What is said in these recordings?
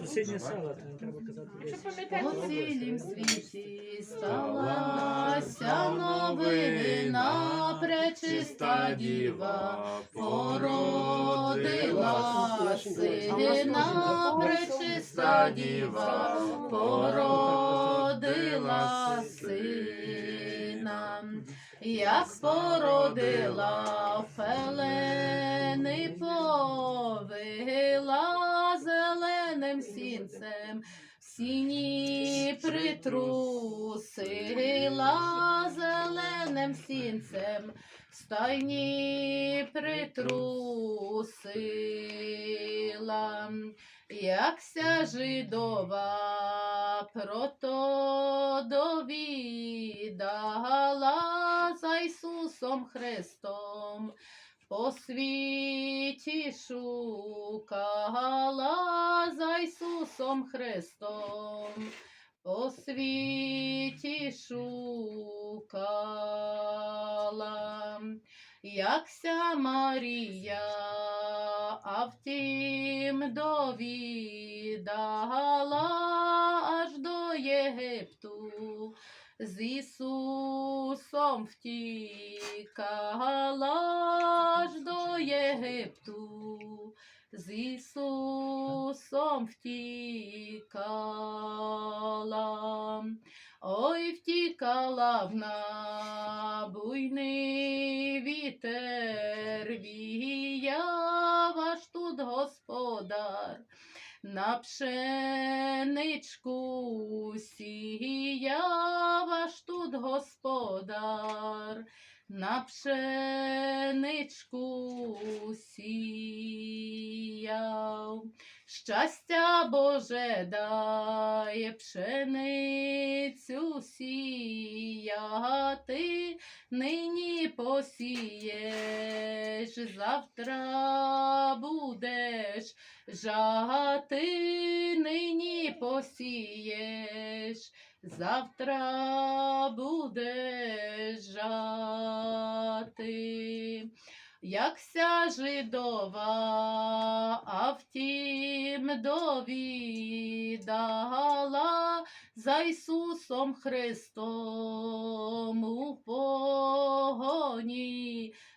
Сусіднє села, то не треба казати. Якщо пам'ятаєте, По цілім світі сталася новина, пречиста діва породила сина, пречиста діва породила сина, як породила фелени В Сіні притрусила зеленим сінцем, стайні притрусила, якся жидова про то довідала за Ісусом Христом. По світі шукала за Ісусом Христом, по світі шукала, якся Марія, а втім довідала аж до Єгипту з Ісусом втікала аж до Єгипту, з Ісусом втікала, ой, втікала вона, буйний вітер. Віяв, аж тут господар на пшеничку сіяв, аж тут господар, на пшеничку сіяв. Щастя Боже дає пшеницю сіяти, нині посієш, завтра будеш жати, нині посієш, завтра будеш жати. Якся жидова, а втім довідала за Ісусом Христом у погоні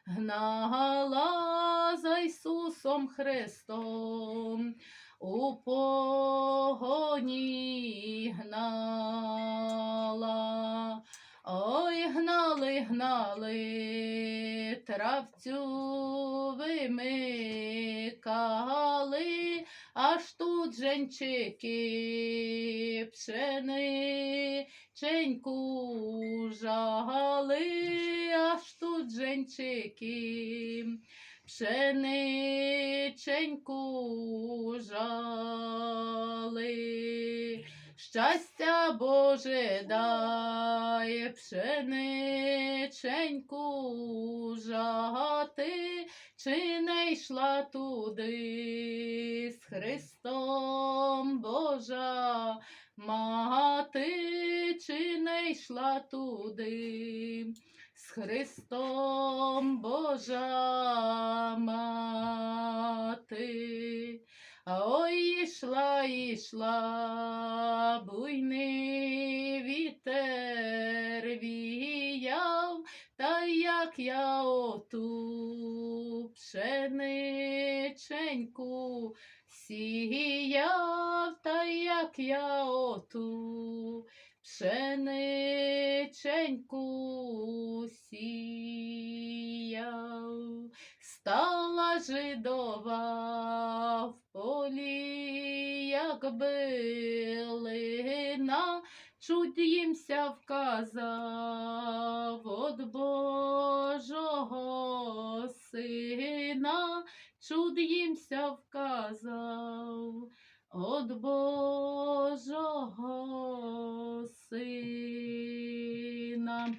гнала за Ісусом Христом у погоні гнала. Ой, гнали, гнали, травцю вимикали, аж тут женчики пшениченьку жали, аж тут женчики пшениченьку жали. Щастя Боже дає пшениченьку жати, чи не йшла туди з Христом Божа мати, чи не йшла туди з Христом Божа мати. А ой, ішла, ішла, буйний вітер віяв, та як я оту пшениченьку сіяв, та як я оту пшениченьку сіяв. Стала жидова як чуть їмся вказав от Божого сина, чуд їмся вказав от Божого сина.